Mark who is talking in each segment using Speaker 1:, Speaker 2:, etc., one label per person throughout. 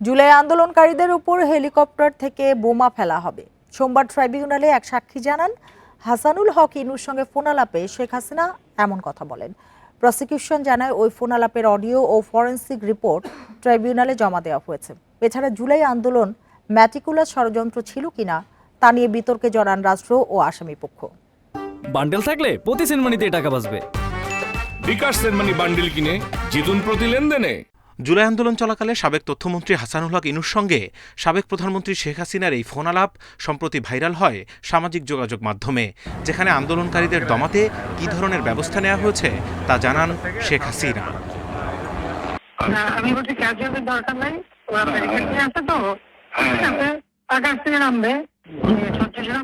Speaker 1: জুলাই আন্দোলনকারীদের উপর হেলিকপ্টার থেকে বোমা ফেলা হবে। সোমবার ট্রাইব্যুনালে এক সাক্ষী জানান হাসানুল হক ইনুর সঙ্গে ফোনালাপে শেখ হাসিনা এমন কথা বলেন। প্রসিকিউশন জানায় ওই ফোনালাপের অডিও ও ফরেন্সিক রিপোর্ট ট্রাইব্যুনালে জমা দেওয়া হয়েছে। এছাড়া জুলাই আন্দোলন ম্যাটিকুলার ষড়যন্ত্র ছিল কিনা তা নিয়ে বিতর্কে জড়ান রাষ্ট্র ও আসামি পক্ষ।
Speaker 2: বান্ডেল থাকলে প্রতি সেনমানিতে টাকা বাঁচবে।
Speaker 3: বিকাশ সেনমানি বান্ডিল কিনে জিতুন প্রতি লেনদেনে।
Speaker 4: জুলাই আন্দোলন চলাকালে সাবেক তথ্যমন্ত্রী হাসানুল হক ইনুর সঙ্গে সাবেক প্রধানমন্ত্রী শেখ হাসিনার এই ফোন আলাপ সম্প্রতি ভাইরাল হয় সামাজিক যোগাযোগ মাধ্যমে যেখানে আন্দোলনকারীদের দমাতে কী ধরনের ব্যবস্থা নেওয়া হয়েছে তা জানান শেখ হাসিনা
Speaker 5: আমি বলছি দরকার নাই তো আকাশ থেকে নামবে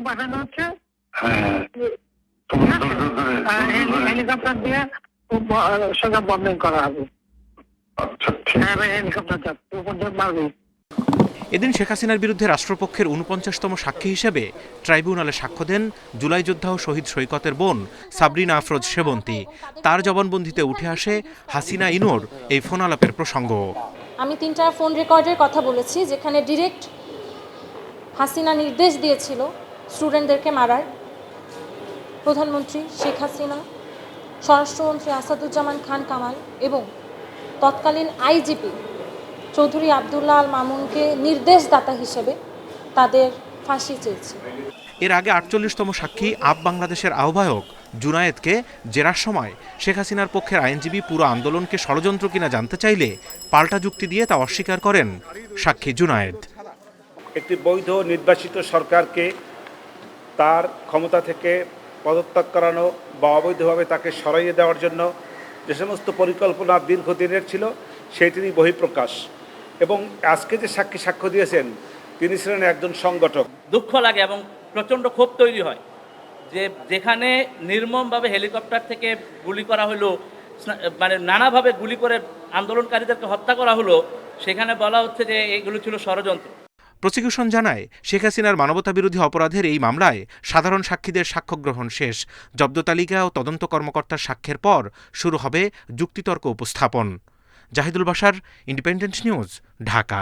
Speaker 5: পাঠানো হচ্ছে ঠিক আছে? আর হেলি- হেলিকপ্টার দিয়ে সোজা করা হবে
Speaker 4: এদিন শেখ হাসিনার বিরুদ্ধে রাষ্ট্রপক্ষের উনপঞ্চাশতম সাক্ষী হিসেবে ট্রাইব্যুনালে সাক্ষ্য দেন জুলাই যোদ্ধা ও শহীদ সৈকতের বোন সাবরিনা আফরোজ সেবন্তী। তার জবানবন্দিতে উঠে আসে হাসিনা ইনোর এই ফোন আলাপের প্রসঙ্গ।
Speaker 6: আমি তিনটা ফোন রেকর্ডের কথা বলেছি যেখানে ডিরেক্ট হাসিনা নির্দেশ দিয়েছিল স্টুডেন্টদেরকে মারার। প্রধানমন্ত্রী শেখ হাসিনা স্বরাষ্ট্রমন্ত্রী আসাদুজ্জামান খান কামাল এবং তৎকালীন আইজিপি চৌধুরী আবদুল্লাহ আল মামুনকে নির্দেশদাতা হিসেবে তাদের ফাঁসি চেয়েছি।
Speaker 4: এর আগে আটচল্লিশতম সাক্ষী আপ বাংলাদেশের আহ্বায়ক জুনায়েদকে জেরার সময় শেখ হাসিনার পক্ষের আইনজীবী পুরো আন্দোলনকে ষড়যন্ত্র কিনা জানতে চাইলে পাল্টা যুক্তি দিয়ে তা অস্বীকার করেন সাক্ষী জুনায়েদ।
Speaker 7: একটি বৈধ নির্বাচিত সরকারকে তার ক্ষমতা থেকে পদত্যাগ করানো বা অবৈধভাবে তাকে সরাইয়ে দেওয়ার জন্য যে সমস্ত পরিকল্পনা দীর্ঘদিনের ছিল, সেইটিরই বহিঃপ্রকাশ। এবং আজকে যে সাক্ষী সাক্ষ্য দিয়েছেন, তিনি ছিলেন একজন সংগঠক।
Speaker 8: দুঃখ লাগে এবং প্রচণ্ড ক্ষোভ তৈরি হয় যে যেখানে নির্মমভাবে হেলিকপ্টার থেকে গুলি করা হলো মানে নানাভাবে গুলি করে আন্দোলনকারীদেরকে হত্যা করা হলো, সেখানে বলা হচ্ছে যে এগুলো ছিল ষড়যন্ত্র।
Speaker 4: প্রসিকিউশন জানায়, শেখ হাসিনার মানবতাবিরোধী অপরাধের এই মামলায় সাধারণ সাক্ষীদের সাক্ষ্য গ্রহণ শেষ। জব্দ তালিকা ও তদন্ত কর্মকর্তার সাক্ষ্যের পর শুরু হবে যুক্তিতর্ক উপস্থাপন। জাহিদুল বাসার ইন্ডিপেন্ডেন্ট নিউজ, ঢাকা।